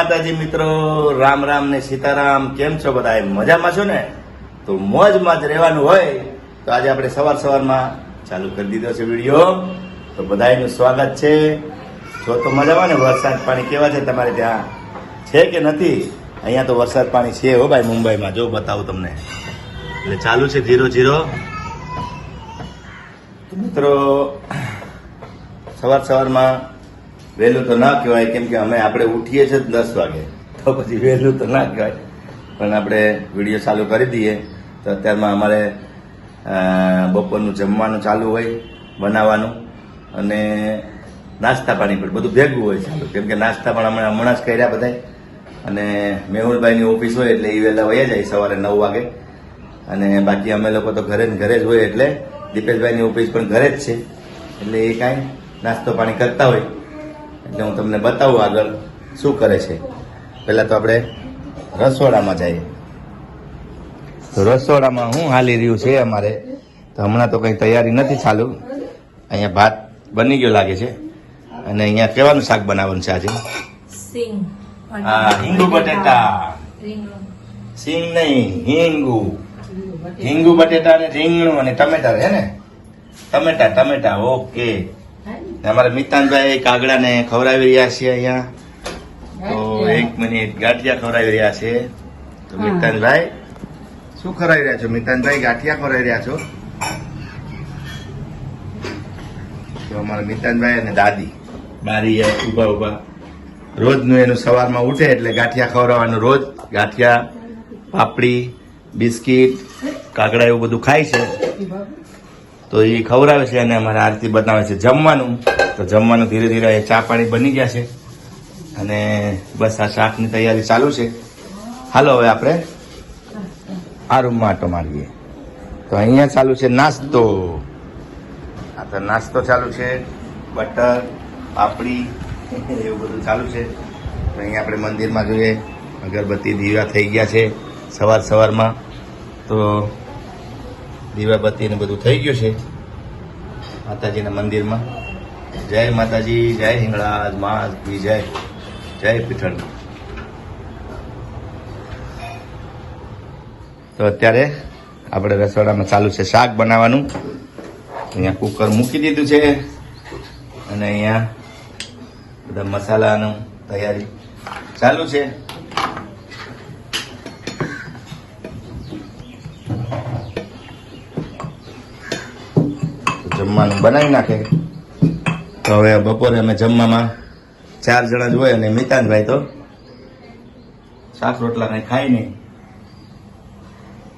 માતાજી મિત્રો, રામ રામ ને સીતારામ, કેમ છો બધા મજામાં છો ને? તો મોજમાં જ રહેવાનું હોય તો આજે આપણે સવાર સવારમાં ચાલુ કરી દીધો છે વીડિયો. તો બધાનું સ્વાગત છે. જો તો મજામાં ને વરસાદ પાણી કેવા છે તમારે ત્યાં? છે કે નથી? અહીંયા તો વરસાદ પાણી છે હો ભાઈ મુંબઈમાં. જો બતાવું તમને. એટલે ચાલુ છે ધીરો ધીરો મિત્રો, સવાર સવારમાં વહેલું તો ના કહેવાય, કેમ કે અમે આપણે ઉઠીએ છીએ દસ વાગે. તો પછી વહેલું તો ના કહેવાય. પણ આપણે વીડિયો ચાલુ કરી દઈએ. તો અત્યારમાં અમારે બપોરનું જમવાનું ચાલુ હોય, બનાવવાનું. અને નાસ્તા પાણી પણ બધું ભેગું હોય ચાલુ. કેમ કે નાસ્તા પણ હમણાં હમણાં જ કર્યા બધાય. અને મેહુલભાઈની ઓફિસ હોય એટલે એ વહેલા વયા જાય સવારે નવ વાગે. અને બાકી અમે લોકો તો ઘરે ઘરે જ હોય એટલે દીપેશભાઈની ઓફિસ પણ ઘરે જ છે. એટલે એ કાંઈ નાસ્તો પાણી કરતા હોય. એટલે હું તમને બતાવું આગળ શું કરે છે. પહેલાં તો આપણે રસોડામાં જઈએ. તો રસોડામાં હું હાલી રહ્યું છે અમારે. તો હમણાં તો કંઈ તૈયારી નથી ચાલુ. અહીંયા ભાત બની ગયો લાગે છે. અને અહીંયા કેવાનું શાક બનાવવાનું છે આજે? હા હિંગુ બટેટા. સિંગ નહીં હિંગુ. હિંગુ બટેટા અને રીંગણું અને ટમેટા હે ને? ટમેટા ટમેટા ઓકે. અમારા મિતાનભાઈ કાગડાને ખવડાવી રહ્યા છે અહીંયા. તો એક મિનિટ ગાંઠિયા ખવડાવી રહ્યા છે. તો મિતાનભાઈ શું ખવડાવી રહ્યા છો? મિતાનભાઈ ગાંઠિયા ખવડાવી રહ્યા છો? તો અમારા મિતાનભાઈ અને દાદી બારી ઊભા ઊભા રોજનું એનું સવારમાં ઉઠે એટલે ગાંઠિયા ખવડાવવાનું રોજ. ગાંઠિયા પાપડી બિસ્કિટ કાગડા એવું બધું ખાય છે. તો એ ખવડાવે છે અને અમારે આરતી બનાવે છે જમવાનું. તો જમવાનું ધીરે ધીરે ચા પાણી બની ગયા છે. અને બસ આ શાકની તૈયારી ચાલુ છે. હાલો હવે આપણે આ રૂમમાં આટો મારીએ. તો અહીંયા ચાલુ છે નાસ્તો. આ તો નાસ્તો ચાલુ છે. બટર, પાપડી, એવું બધું ચાલુ છે. તો અહીંયા આપણે મંદિરમાં જોઈએ. અગરબત્તી દીવા થઈ ગયા છે સવાર સવારમાં. તો દીવાબત્તી ને બધું થઈ ગયું છે. માતાજીના મંદિરમાં. જય માતાજી, જય હિંગળાજ કી જય. જય પીઠળ તો અત્યારે આપણે રસોડામાં ચાલુ છે શાક બનાવવાનું. અહીંયા કુકર મૂકી દીધું છે અને અહીંયા બધા મસાલાનું તૈયારી ચાલુ છે તો જમવાનું બનાવી નાખે. તો હવે બપોરે અમે જમવામાં ચાર જણા જ હોય અને મિતાનભાઈ તો શાક રોટલા કંઈ ખાય નહીં.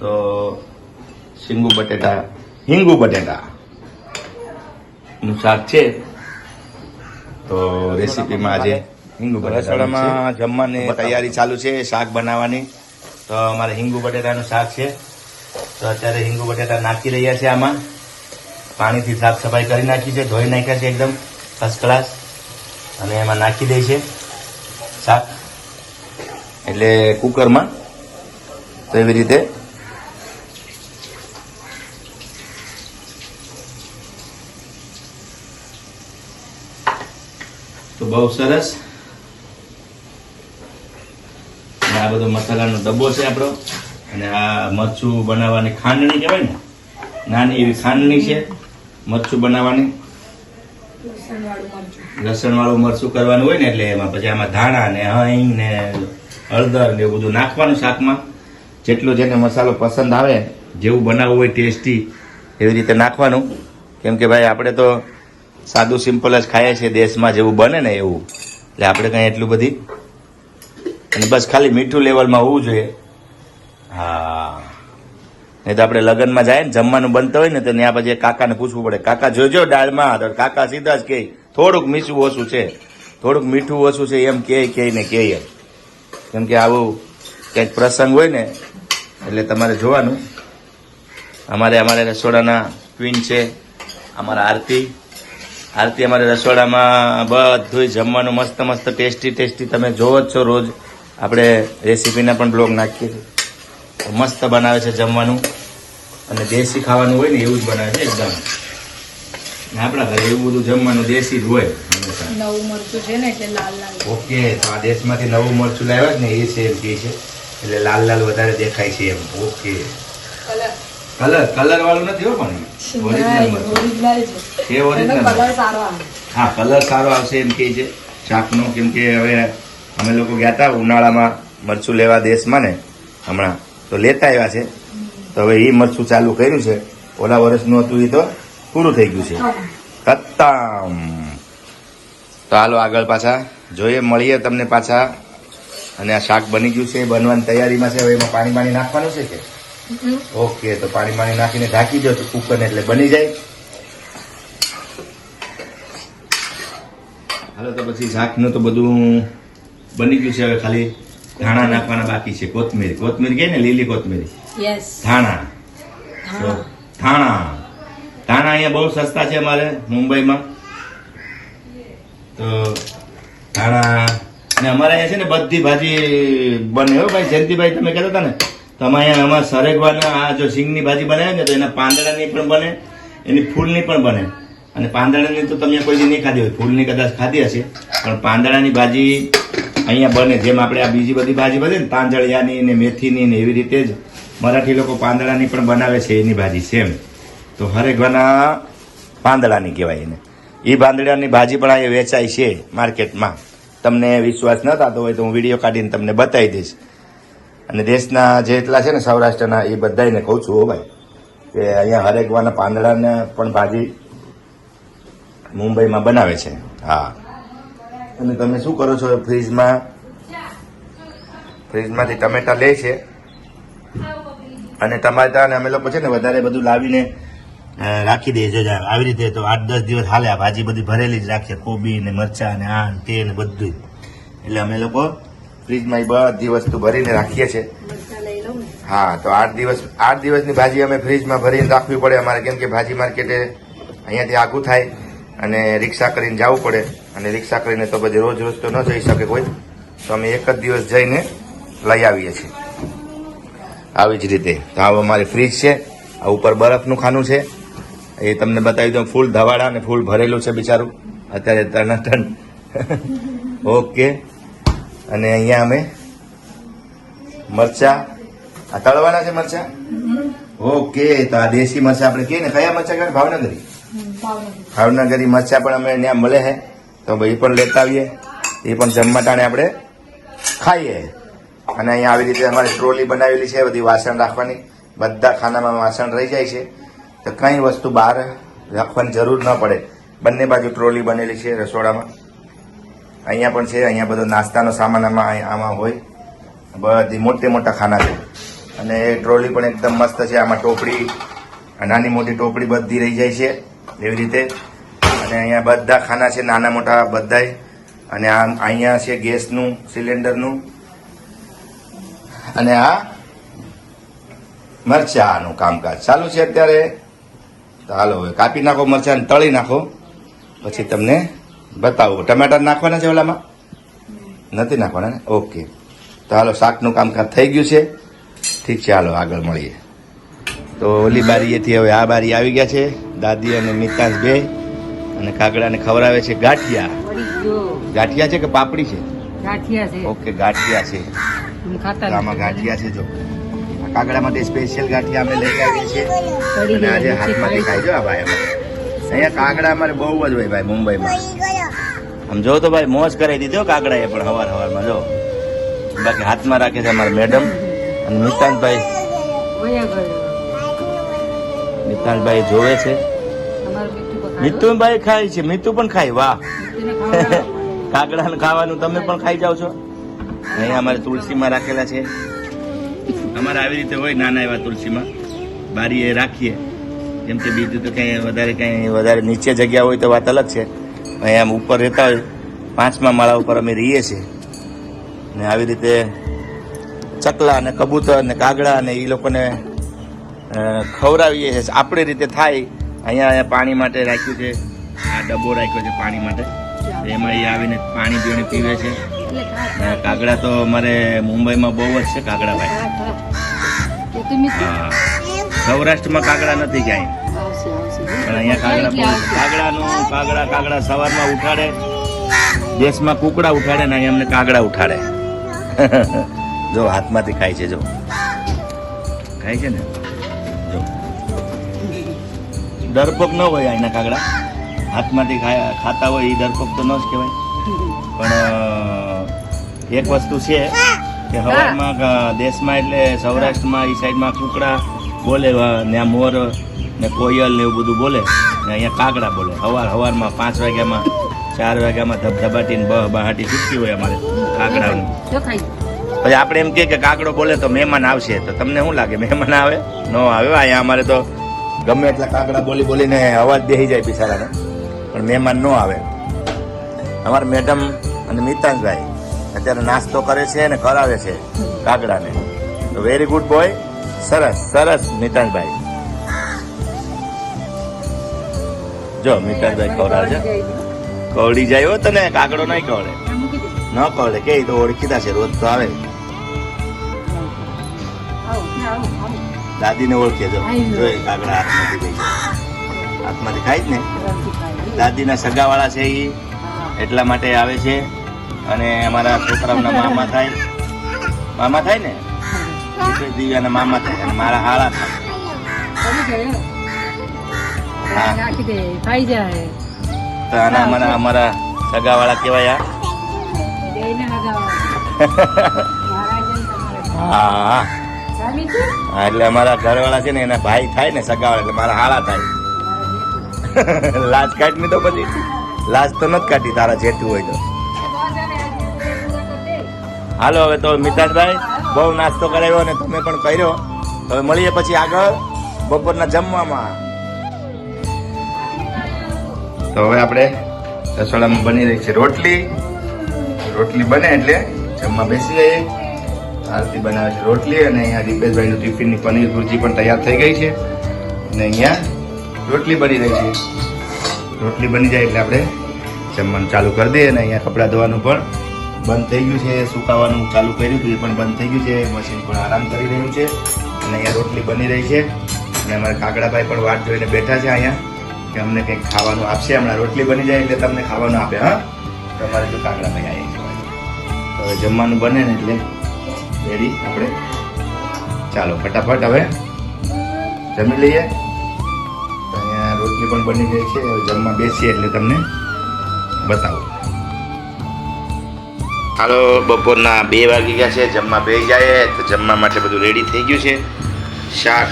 તો શીંગુ બટેટા હિંગુ બટેટા નું શાક છે. તો રેસીપીમાં આજે હિંગુ રસોડામાં જમવાની તૈયારી ચાલુ છે શાક બનાવવાની. તો અમારે હિંગુ બટેટાનું શાક છે. તો અત્યારે હિંગુ બટેટા નાખી રહ્યા છે આમાં. પાણીથી સાફ સફાઈ કરી નાખી છે, ધોઈ નાખ્યા છે એકદમ ફર્સ્ટ ક્લાસ અને એમાં નાખી દે છે શાક એટલે કુકરમાં તો એવી રીતે તો બહુ સરસ. આ બધો મસાલાનો ડબ્બો છે આપણો. અને આ મરચું બનાવવાની ખાંડણી કહેવાય ને, નાની એવી ખાંડણી છે. મરચું બનાવવાની? લસણવાળું મરચું. લસણ વાળું મરચું કરવાનું હોય ને એટલે એમાં પછી આમાં ધાણા ને હિંગ ને હળદર ને એવું બધું નાખવાનું શાકમાં. જેટલો જેને મસાલો પસંદ આવે જેવું બનાવવું હોય ટેસ્ટી એવી રીતે નાખવાનું. કેમ કે ભાઈ આપણે તો સાદું સિમ્પલ જ ખાઈએ છીએ દેશમાં જેવું બને ને એવું. એટલે આપણે કંઈ એટલું બધી. અને બસ ખાલી મીઠું લેવલમાં હોવું જોઈએ. હા. નહીં તો આપણે લગ્નમાં જાય ને જમવાનું બનતું હોય ને તો ત્યાં પછી કાકાને પૂછવું પડે, કાકા, જોજો દાળમાં. તો કાકા સીધા જ કહે, થોડુંક મીઠું ઓછું છે. થોડુંક મીઠું ઓછું છે. એમ કે કહે ને કહે. કેમ કે આવું કંઈક પ્રસંગ હોય ને, એટલે તમારે જોવાનું. અમારે અમારે રસોડાના ક્વીન છે, અમારા આરતી. આરતી અમારે રસોડામાં બધું જમવાનું મસ્ત મસ્ત ટેસ્ટી ટેસ્ટી તમે જોવો જ છો રોજ. આપણે રેસીપીના પણ બ્લોગ નાખીએ છીએ. મસ્ત બનાવે છે જમવાનું. અને દેશી ખાવાનું હોય ને એવું જ બનાવે છે એકદમ. ને આપણા ઘરે એવું બધું જમવાનું દેશી જ હોય નવું મરચું છે ને એટલે લાલ લાલ. ઓકે તો આ દેશમાંથી નવું મરચું લાવ્યા જ ને એ છે એમ કે છે. એટલે લાલ લાલ વધારે દેખાય છે એમ. ઓકે. કલર. કલર વાળું નથી હો પણ ઓરિજિનલ ઓરિજિનલ છે. એ આવે. હા કલર સારો આવશે એમ કે છે. શાકનો કેમ કે હવે અમે લોકો ગયા હતા ઉનાળામાં મરચું લેવા દેશમાં ને હમણાં. તો લેતા આવ્યા છે. તો હવે એ મરચું ચાલુ કર્યું છે ઓલા વર્ષનું હતું એ તો પૂરું થઈ ગયું છે. ખતમ. તો હાલો આગળ પાછા જોઈએ મળીએ તમને પાછા. અને આ શાક બની ગયું છે બનવાની તૈયારીમાં છે હવે એમાં પાણી પાણી નાખવાનું છે કે? ઓકે તો પાણી પાણી નાખીને ઢાંકી દો તો કુકરને એટલે બની જાય. હાલો તો પછી શાકનું તો બધું બની ગયું છે હવે ખાલી ધાણા નાખવાના બાકી છે. કોથમીર કોથમીર કે ને લીલી કોથમીર? હા ધાણા ધાણા અહીંયા બહુ સસ્તા છે અમારે મુંબઈમાં. તો ધાણા અને અમારે અહીંયા છે ને બધી ભાજી બને હો ભાઈ. જયંતિભાઈ તમે કહેતા હતા ને તો અહીંયા અમારા સરેગવાના આ જો સિંગની ભાજી બનાવે ને તો એના પાંદડાની પણ બને એની ફૂલની પણ બને. અને પાંદડાની તો તમે કોઈ દી નહીં ખાધી હોય. ફૂલની કદાચ ખાધી હશે પણ પાંદડાની ભાજી અહીંયા બને. જેમ આપણે આ બીજી બધી ભાજી બને ને તાંજળિયાની ને મેથીની ને એવી રીતે જ મરાઠી લોકો પાંદડાની પણ બનાવે છે, એની ભાજી સેમ તો હરેકવાના પાંદડાની કહેવાય એને. એ પાંદડાની ભાજી પણ અહીંયા વેચાય છે માર્કેટમાં. તમને વિશ્વાસ ન થતો હોય તો હું વીડિયો કાઢીને તમને બતાવી દઈશ. અને દેશના જેટલા છે ને સૌરાષ્ટ્રના, એ બધાને કહું છું હો ભાઈ, કે અહીંયા હરેકવાના પાંદડાને પણ ભાજી મુંબઈમાં બનાવે છે. હા. અને તમે શું કરો છો, ફ્રીજમાં? ફ્રીજમાંથી ટમેટા લે છે. અને ટમાટા અને અમે લોકો છે ને વધારે બધું લાવીને રાખી દઈએ છે આવી રીતે તો આઠ દસ દિવસ હાલે આ ભાજી બધી ભરેલી જ રાખીએ કોબી ને મરચા ને આ તે ને બધું એટલે અમે લોકો ફ્રીજમાં એ બધી વસ્તુ ભરીને રાખીએ છીએ. હા તો આઠ દિવસ આઠ દિવસની ભાજી અમે ફ્રીજમાં ભરીને રાખવી પડે અમારે કેમ કે ભાજી માર્કેટે અહીંયાથી આઘું થાય અને રિક્ષા કરીને જવું પડે. અને રિક્ષા કરીને તો પછી રોજ રોજ તો ન જઈ શકે કોઈ. તો અમે એક જ દિવસ જઈને લઈ આવીએ છીએ. આવી જ રીતે. તો આ અમારી ફ્રીજ છે. આ ઉપર બરફનું ખાનું છે. એ તમને બતાવી દઉં. ફૂલ ધવાડા અને ફૂલ ભરેલું છે બિચારું. અત્યારે ટન ઓકે. અને અહીંયા અમે મરચા. આ તળવાના છે મરચા? ઓકે. તો આ દેશી મરચા આપણે કહીએ ને. કયા મરચા કહેવાય? ભાવનગરી? ભાવનગરી. મરચા પણ અમે ત્યાં મળે છે. તો એ પણ લેતા આવીએ. એ પણ જમવા ટાણે આપણે ખાઈએ. અને અહીંયા આવી રીતે અમારે ટ્રોલી બનાવેલી છે, બધી વાસણ રાખવાની. બધા ખાનામાં વાસણ રહી જાય છે. તો કંઈ વસ્તુ બહાર રાખવાની જરૂર ન પડે. બંને બાજુ ટ્રોલી બનેલી છે રસોડામાં. અહીંયા પણ છે, અહીંયા બધો નાસ્તાનો સામાન આમાં આમાં હોય. બધી મોટે મોટા ખાના છે. અને એ ટ્રોલી પણ એકદમ મસ્ત છે, આમાં ટોપડી નાની મોટી ટોપડી બધી રહી જાય છે, એવી રીતે. અને અહીંયા બધા ખાના છે, નાના મોટા બધાય. અને આ અહીંયા છે ગેસનું, સિલિન્ડરનું. અને આ મરચાનું કામકાજ. ચાલુ છે અત્યારે? તો હાલો હવે કાપી નાખો મરચાં તળી નાખો. પછી તમને બતાવું. ટમેટા નાખવાના છે ઓલામાં? નથી નાખવાના ને? ઓકે. તો હાલો શાકનું કામકાજ થઈ ગયું છે. ઠીક છે હાલો આગળ મળીએ. તો ઓલી બારીએથી હવે આ બારી આવી ગયા છે. દાદી અને મિતાંશ બે. અને કાગડાને ખવડાવે છે ગાંઠિયા. ગાંઠિયા છે કે પાપડી છે? ગાંઠિયા છે. ઓકે ગાંઠિયા છે. આમાં ગાંઠિયા છે જો. કાગડામાંથી કાગડા માટે સ્પેશિયલ ગાંઠિયા અમે લઈ આવીએ છીએ. અને આજે હાથમાં દેખાય જો આ ભાઈ અમારે. અહીંયા કાગડા અમારે બહુ જ હોય ભાઈ મુંબઈમાં. આમ જો તો ભાઈ મોજ કરાવી દીધો કાગડા એ પણ હવાર હવારમાં જો. બાકી હાથમાં રાખે છે અમારા મેડમ અને નિતાંતભાઈ નિતાંતભાઈ. જોવે છે. મિતુભાઈ ખાય છે મિતુ પણ ખાય વાહ. કાગડા. ખાવાનું તમે પણ ખાઈ જાવ છો. અહીંયા અમારે તુલસીમાં રાખેલા છે. અમારે આવી રીતે હોય નાના એવા તુલસીમાં. બારી એ રાખીએ. કેમ કે બીજું તો કંઈ વધારે કંઈ વધારે નીચે જગ્યા હોય તો વાત અલગ છે. અહીંયા આમ ઉપર રહેતા હોય, પાંચમા માળા ઉપર અમે રહીએ છીએ. ને આવી રીતે ચકલા અને કબૂતર ને કાગડા ને એ લોકોને ખવડાવીએ છીએ. આપણી રીતે થાય, અહીંયા અહીંયા પાણી માટે રાખ્યું છે. આ ડબ્બો રાખ્યો છે પાણી માટે. એમાં એ આવીને પાણી પીણી પીવે છે. અને કાગડા તો અમારે મુંબઈમાં બહુ જ છે કાગડા ભાઈ સૌરાષ્ટ્રમાં કાગડા નથી ક્યાંય. પણ અહીંયા કાગડા. કાગડાનું કાગડા કાગડા સવારમાં ઉઠાડે. દેશમાં કુકડા ઉઠાડે ને અહીંયા અમને કાગડા ઉઠાડે. જો હાથમાંથી ખાય છે જો. ખાય છે ને? જો. ડરપોક ન હોય અહીંના કાગડા. હાથમાંથી ખાતા હોય એ ડરપોક તો ન જ કહેવાય. પણ એક વસ્તુ છે કે હવામાં દેશમાં એટલે સૌરાષ્ટ્રમાં એ સાઈડમાં કુકડા બોલે ત્યાં ને આ મોર ને કોયલ ને એવું બધું બોલે ને અહીંયા કાગડા બોલે. હવાર હવારમાં પાંચ વાગ્યામાં ચાર વાગ્યામાં ધબધબાટી ને બહ બહાટી છૂટતી હોય અમારે કાગડાની. પછી આપણે એમ કે કાગડો બોલે તો મહેમાન આવશે. તો તમને શું લાગે મહેમાન આવે? ન આવે. અહીંયા અમારે તો ગમે એટલા કાગડા બોલી બોલીને અવાજ બેસી જાય બિચારાને. પણ મહેમાન ન આવે. અમારા મેડમ અને મિતાંશભાઈ અત્યારે નાસ્તો કરે છે અને કરાવે છે કાગડાને તો વેરી ગુડ બોય સરસ સરસ મિતાંશભાઈ જો મિતાંશભાઈ ખવડાવે કવડી જાય હો તને કાગડો નહીં કવડે ન કવડે કે તો ઓળખીતા છે, રોજ તો આવે. દાદીને ઓળખે જો. આઈ જોઈ કાગડા હાથમાંથી ગઈ હાથમાંથી ખાઈ જ ને. દાદીના સગાવાળા છે એ એટલા માટે આવે છે. અને અમારા છોકરાઓના મામા થાય. મામા થાય ને? દિવ્યાના મામા થાય અને મારા હાળા થાય. તો આના અમારા અમારા સગાવાળા કહેવાય આ. હા. એટલે અમારા ઘરવાળા છે ને એના ભાઈ થાય ને સગાવાળા એટલે મારા હાળા થાય. લાજ કાઢની તો પછી. લાજ તો નથી કાઢી તારા જેટલું હોય તો. હાલો, હવે તો મિતાજભાઈ, બહુ નાસ્તો કરાવ્યો અને તમે પણ કર્યો. હવે મળીએ પછી આગળ બપોરના જમવામાં. તો હવે આપણે રસોડામાં બની રહી છે રોટલી. રોટલી બને એટલે જમવા બેસી જઈએ. આરતી બનાવે છે રોટલી અને અહીંયા દીપેશભાઈનું ટિફિનની પનીર ભુરજી પણ તૈયાર થઈ ગઈ છે. અને અહીંયા રોટલી બની રહી છે. રોટલી બની જાય એટલે આપણે જમવાનું ચાલુ કરી દઈએ અને અહીંયા કપડાં ધોવાનું પણ બંધ થઈ ગયું છે, સુકાવાનું ચાલુ કર્યું હતું, એ પણ બંધ થઈ ગયું છે મશીન પણ આરામ કરી રહ્યું છે, અને અહીંયા રોટલી બની રહી છે, અને અમારા કાકડાભાઈ પણ વાટ જોઈને બેઠા છે અહીંયા, કે અમને કંઈક ખાવાનું આપશે, હમણાં રોટલી બની જાય એટલે તમને ખાવાનું આપે, હા? તમારે જો કાગડાભાઈ આવી તો હવે જમવાનું બને ને એટલે રેડી આપણે? ચાલો, ફટાફટ હવે જમી લઈએ. અહીંયા રોટલી પણ બની ગઈ છે, હવે જમવા બેસીએ એટલે તમને બતાવું. હાલો બપોરના બે વાગી ગયા છે જમવા બે જાય તો જમવા માટે બધું રેડી થઈ ગયું છે. શાક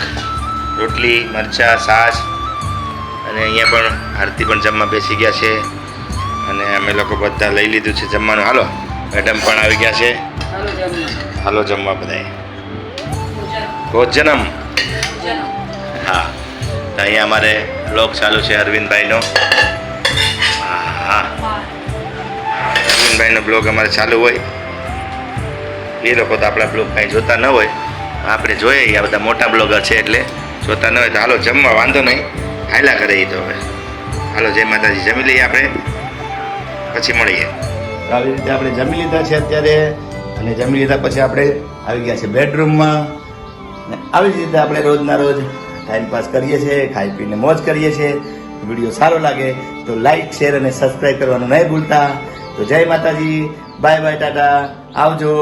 રોટલી મરચાં છાશ અને અહીંયા પણ આરતી પણ જમવા બેસી ગયા છે. અને અમે લોકો બધા લઈ લીધું છે જમવાનું. હાલો મેડમ પણ આવી ગયા છે. હાલો જમવા. બધાએ. ભોજનમ. હા અહીંયા અમારે બ્લોગ ચાલુ છે અરવિંદભાઈનો. અરવિંદભાઈનો બ્લોગ અમારે ચાલુ હોય. એ લોકો તો આપણા બ્લોગ કાંઈ જોતા ન હોય. આપણે જોઈએ આ બધા મોટા બ્લોગર છે એટલે જોતા ન હોય તો હાલો જમવા વાંધો નહીં. હાયલા કરે એ તો હવે. હાલો જય માતાજી, જમી લઈએ આપણે? પછી મળીએ. આવી રીતે આપણે જમી લીધા છે અત્યારે અને જમી લીધા પછી આપણે આવી ગયા છે બેડરૂમમાં. ને આવી જ રીતે આપણે રોજના રોજ ટાઈમ પાસ કરીએ છીએ, ખાઈ પીને મોજ કરીએ છીએ. વીડિયો સારો લાગે તો લાઈક શેર અને સબસ્ક્રાઈબ કરવાનું નહીં ભૂલતા. તો જય માતાજી બાય બાય ટાટા. આવજો.